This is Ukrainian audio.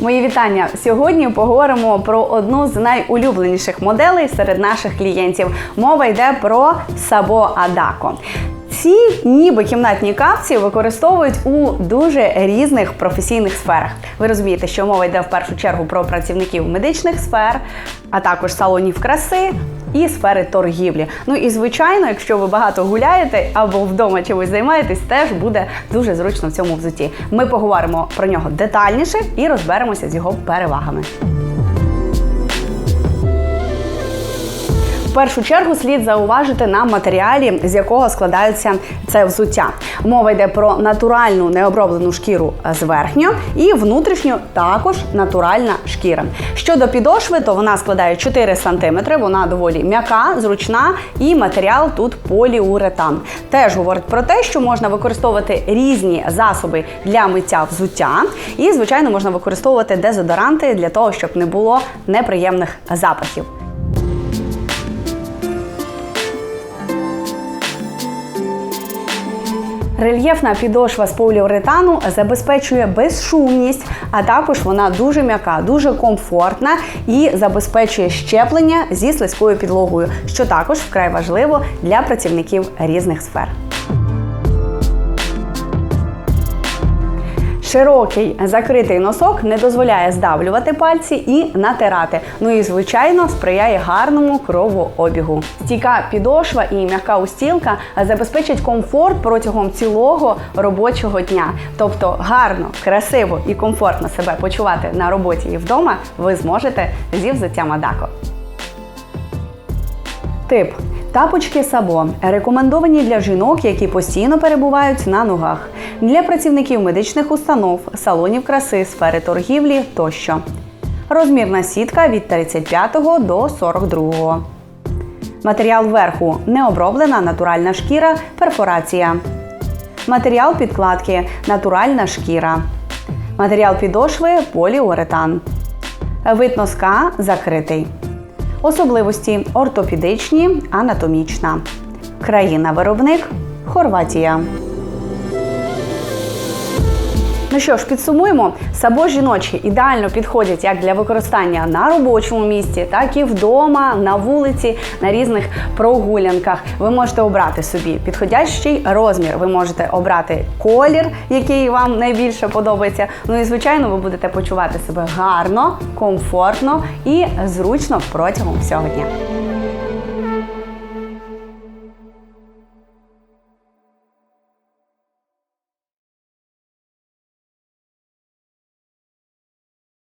Мої вітання. Сьогодні поговоримо про одну з найулюбленіших моделей серед наших клієнтів. Мова йде про Sabo Адако. Ці ніби кімнатні капці використовують у дуже різних професійних сферах. Ви розумієте, що мова йде в першу чергу про працівників медичних сфер, а також салонів краси. І сфери торгівлі. Ну і звичайно, якщо ви багато гуляєте або вдома чимось займаєтесь, теж буде дуже зручно в цьому взуті. Ми поговоримо про нього детальніше і розберемося з його перевагами. Першу чергу слід зауважити на матеріалі, з якого складаються це взуття. Мова йде про натуральну необроблену шкіру зверхньо і внутрішню також натуральна шкіра. Щодо підошви, то вона складає 4 см, вона доволі м'яка, зручна і матеріал тут поліуретан. Теж говорить про те, що можна використовувати різні засоби для миття взуття, і звичайно можна використовувати дезодоранти для того, щоб не було неприємних запахів. Рельєфна підошва з поліуретану забезпечує безшумність, а також вона дуже м'яка, дуже комфортна і забезпечує щеплення зі слизькою підлогою, що також вкрай важливо для працівників різних сфер. Широкий закритий носок не дозволяє здавлювати пальці і натирати. Ну і звичайно сприяє гарному кровообігу. Стійка підошва і м'яка устілка забезпечать комфорт протягом цілого робочого дня. Тобто гарно, красиво і комфортно себе почувати на роботі і вдома ви зможете зі взуттям Адако. Тип Тапочки Сабо рекомендовані для жінок, які постійно перебувають на ногах, для працівників медичних установ, салонів краси, сфери торгівлі тощо. Розмірна сітка від 35 до 42. Матеріал верху необроблена натуральна шкіра, перфорація. Матеріал підкладки натуральна шкіра. Матеріал підошви поліуретан. Вид носка закритий. Особливості ортопедичні, анатомічна. Країна-виробник Хорватія. Ну що ж, підсумуємо, сабо жіночі ідеально підходять як для використання на робочому місці, так і вдома, на вулиці, на різних прогулянках. Ви можете обрати собі підходящий розмір. Ви можете обрати колір, який вам найбільше подобається. Ну і звичайно, ви будете почувати себе гарно, комфортно і зручно протягом всього дня.